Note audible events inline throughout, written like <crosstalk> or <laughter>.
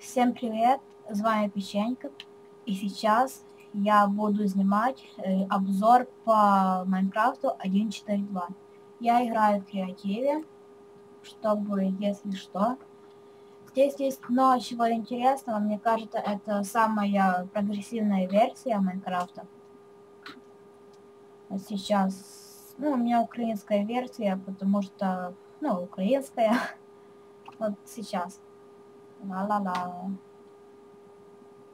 Всем привет, с вами Печенька, и сейчас я буду снимать э, обзор по Майнкрафту 1.4.2. Я играю в креативе, чтобы, если что. Здесь есть много чего интересного, мне кажется, это самая прогрессивная версия Майнкрафта. Сейчас, ну, у меня украинская версия, потому что, ну, украинская, <laughs> вот сейчас. Ла-ла-ла.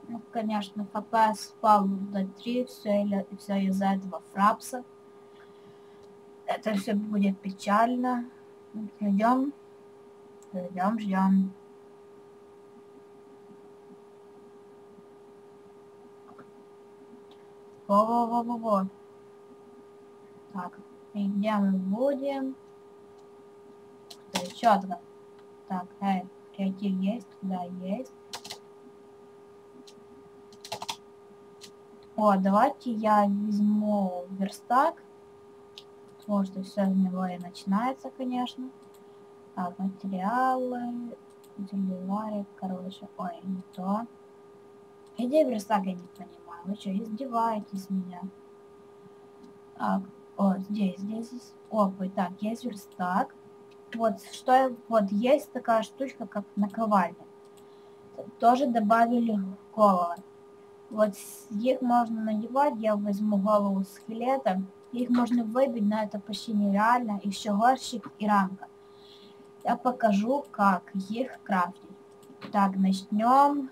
Ну, конечно, FPS спал до 3, все, все из-за этого фрапса. Это все будет печально. Ждем. Ждем, ждем. Во-во-во-во-во. Так, и где мы будем? Четко. Так, эй. Креатив есть? Да, есть. О, давайте я возьму верстак. Потому что все с него и начинается, конечно. Так, материалы, деливарик, короче, ой, не то. Где верстак, я не понимаю. Вы что, издеваетесь меня? Так, о, здесь, здесь, опа, так, есть верстак вот что вот есть такая штучка, как наковальня. Тоже добавили головы. Вот их можно надевать, я возьму голову скелета. Их можно выбить, но это почти нереально. Еще горщик и рамка. Я покажу, как их крафтить. Так, начнем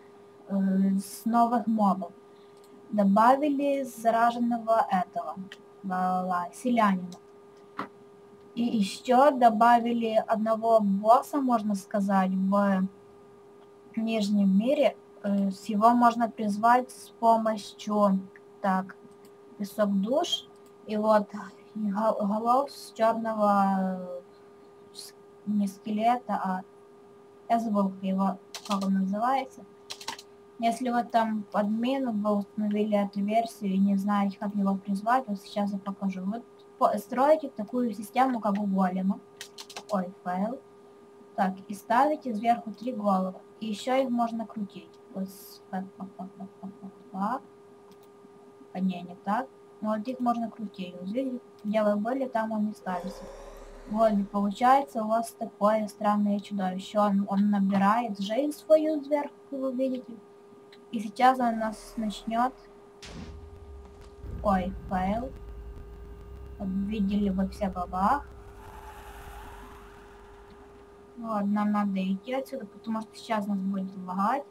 э, с новых мобов. Добавили зараженного этого, селянина. И еще добавили одного босса, можно сказать, в Нижнем мире. Э, его можно призвать с помощью, так, песок душ. И вот голов с черного, не скелета, а я его, как он называется. Если вот там админ вы установили эту версию и не знаете, как его призвать, вот сейчас я покажу. Вот строите такую систему, как у голема. Ой, файл. Так, и ставите сверху три головы. И еще их можно крутить. Вот, а, не, не так. Но вот их можно крутить. Вот видите, где вы были, там он не ставится. Вот, и получается у вас такое странное чудовище. Он, он набирает жизнь свою сверху, вы видите. И сейчас он нас начнет... Ой, файл видели во все бабах. Вот, нам надо идти отсюда, потому что сейчас нас будет лагать.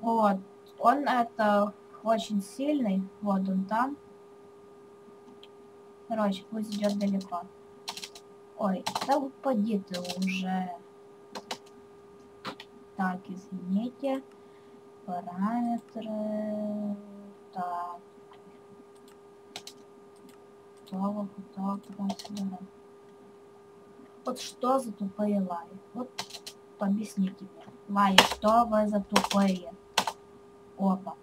Вот, он это очень сильный. Вот он там. Короче, пусть идет далеко. Ой, да упади ты уже. Так, извините. Параметры. Так готово, готово, потом. Вот что за тупые лаи? Вот объясните мне. Лаи, что вы за тупые? Опа.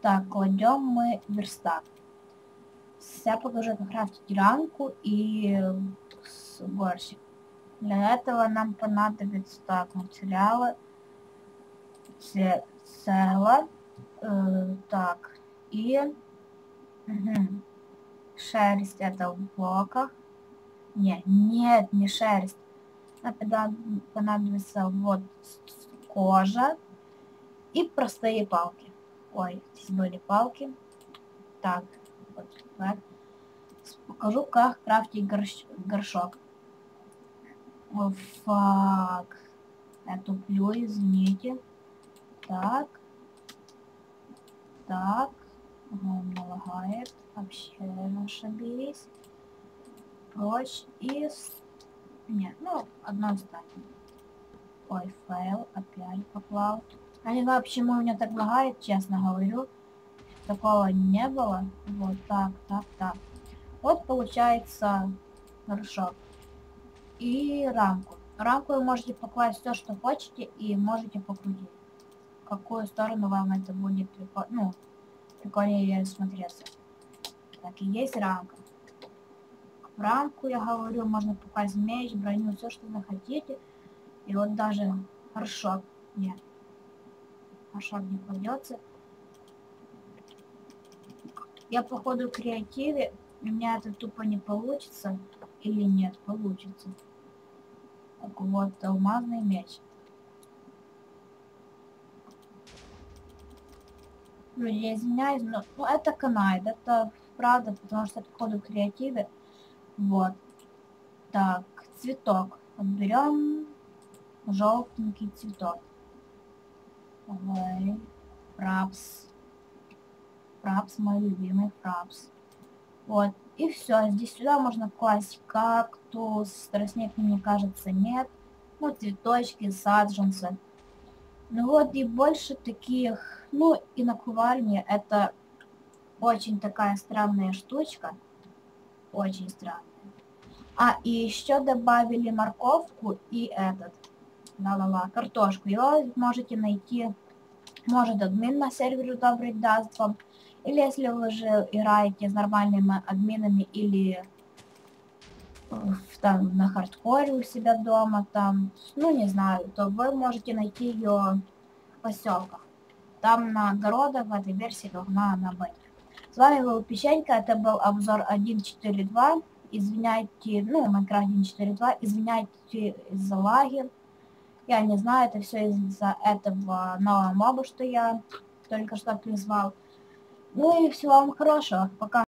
Так, кладем мы верстак. Я покажу, как крафтить рамку и горщик. Для этого нам понадобится так материалы, цегла, э, так, и угу шерсть это в блоках. Не, нет, не шерсть. Нам понадобится вот кожа и простые палки. Ой, здесь были палки. Так, вот так. Покажу, как крафтить горш горшок. О, фак. Я туплю, извините. Так. Так. Он лагает. Вообще ошиблись. Прочь из... Нет, ну, одно оставим. Ой, файл опять поплал. А не почему у меня так лагает, честно говорю. Такого не было. Вот так, так, так. Вот получается горшок. И рамку. Рамку вы можете покласть все, что хотите, и можете покрутить. В какую сторону вам это будет ну, прикольнее смотреться. Так, и есть рамка. В рамку, я говорю, можно попасть меч, броню, все, что захотите. И вот даже горшок нет. Горшок не кладется. Я походу креативе, у меня это тупо не получится. Или нет, получится. Так вот, алмазный меч. Ну, я извиняюсь, но ну, это канает, это правда, потому что это походу в креативе. Вот. Так, цветок. Вот берем желтенький цветок. Ой, фрапс. Фрапс, мой любимый фрапс. Вот, и все. Здесь сюда можно класть кактус, тростник, мне кажется, нет. Ну, цветочки, саджанцы. Ну вот и больше таких, ну и на куварне это очень такая странная штучка. Очень странная. А, и еще добавили морковку и этот, ла-ла-ла, картошку. Его можете найти, может админ на сервере добрый даст вам. Или если вы уже играете с нормальными админами или там на хардкоре у себя дома, там, ну не знаю, то вы можете найти ее в поселках. Там на огородах в этой версии должна она быть. С вами был Печенька, это был обзор 1.4.2. Извиняйте, ну, Minecraft 1.4.2, извиняйте за лаги. Я не знаю, это все из-за этого нового моба, что я только что призвал. Ну и всего вам хорошего. Пока.